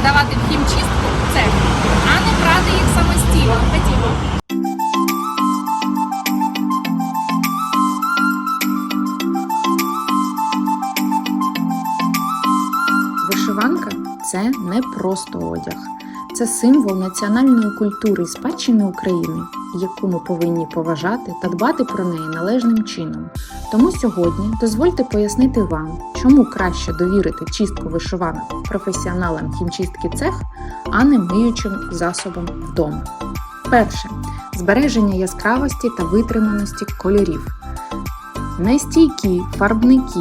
здавати в хімчистку в цех, а не брати їх самостійно. Ходімо. Вишиванка це не просто одяг, це символ національної культури і спадщини України, яку ми повинні поважати та дбати про неї належним чином. Тому сьогодні дозвольте пояснити вам, чому краще довірити чистку вишиванок професіоналам хімчистки цех, а не миючим засобам вдома. Перше збереження яскравості та витриманості кольорів. Нестійкі фарбники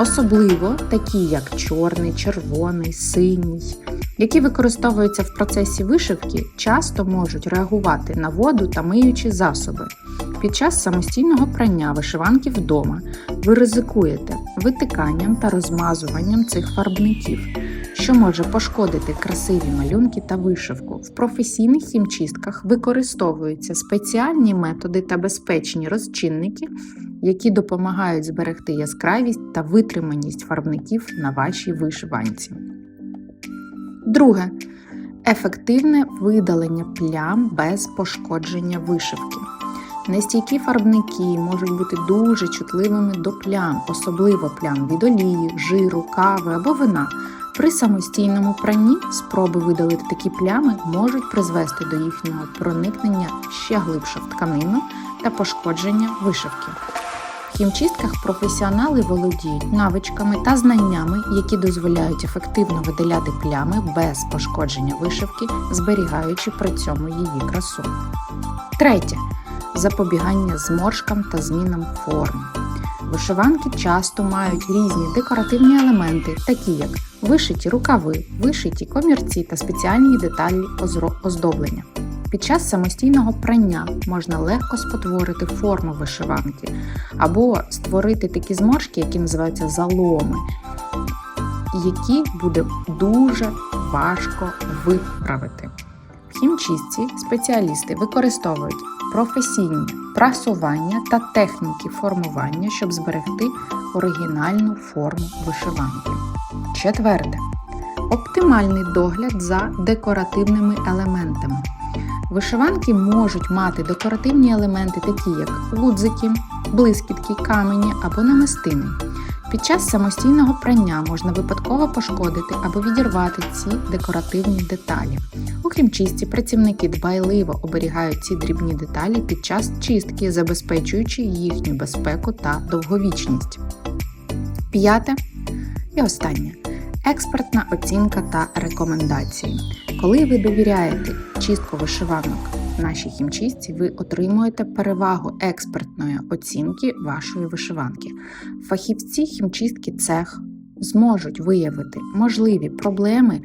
особливо такі як чорний, червоний, синій, які використовуються в процесі вишивки, часто можуть реагувати на воду та миючі засоби. Під час самостійного прання вишиванки вдома ви ризикуєте витиканням та розмазуванням цих фарбників, що може пошкодити красиві малюнки та вишивку. В професійних хімчистках використовуються спеціальні методи та безпечні розчинники, які допомагають зберегти яскравість та витриманість фарбників на вашій вишиванці. Друге. Ефективне видалення плям без пошкодження вишивки. Нестійкі фарбники можуть бути дуже чутливими до плям, особливо плям від олії, жиру, кави або вина. При самостійному пранні спроби видалити такі плями можуть призвести до їхнього проникнення ще глибше в тканину та пошкодження вишивки. В хімчистках професіонали володіють навичками та знаннями, які дозволяють ефективно видаляти плями без пошкодження вишивки, зберігаючи при цьому її красу. Третє запобігання зморшкам та змінам форм. Вишиванки часто мають різні декоративні елементи, такі як вишиті рукави, вишиті комірці та спеціальні деталі оздоблення. Під час самостійного прання можна легко спотворити форму вишиванки або створити такі зморшки, які називаються заломи, які буде дуже важко виправити. В хімчистці спеціалісти використовують професійні прасування та техніки формування, щоб зберегти оригінальну форму вишиванки. Четверте. Оптимальний догляд за декоративними елементами. Вишиванки можуть мати декоративні елементи, такі як гудзики, блискітки, камені або намистини. Під час самостійного прання можна випадково пошкодити або відірвати ці декоративні деталі. У хімчистці працівники дбайливо оберігають ці дрібні деталі під час чистки, забезпечуючи їхню безпеку та довговічність. П'яте і останнє експертна оцінка та рекомендації. Коли ви довіряєте чистку вишиванок нашій хімчистці, ви отримуєте перевагу експертної оцінки вашої вишиванки. Фахівці хімчистки цех зможуть виявити можливі проблеми,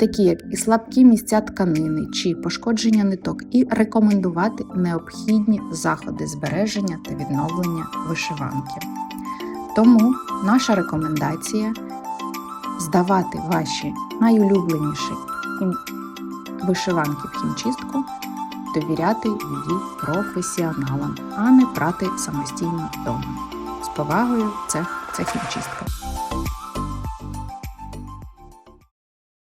такі як і слабкі місця тканини чи пошкодження ниток, і рекомендувати необхідні заходи збереження та відновлення вишиванки. Тому наша рекомендація здавати ваші найулюбленіші вишиванки в хімчистку, довіряти її професіоналам, а не прати самостійно вдома. З повагою, цех це хімчистка.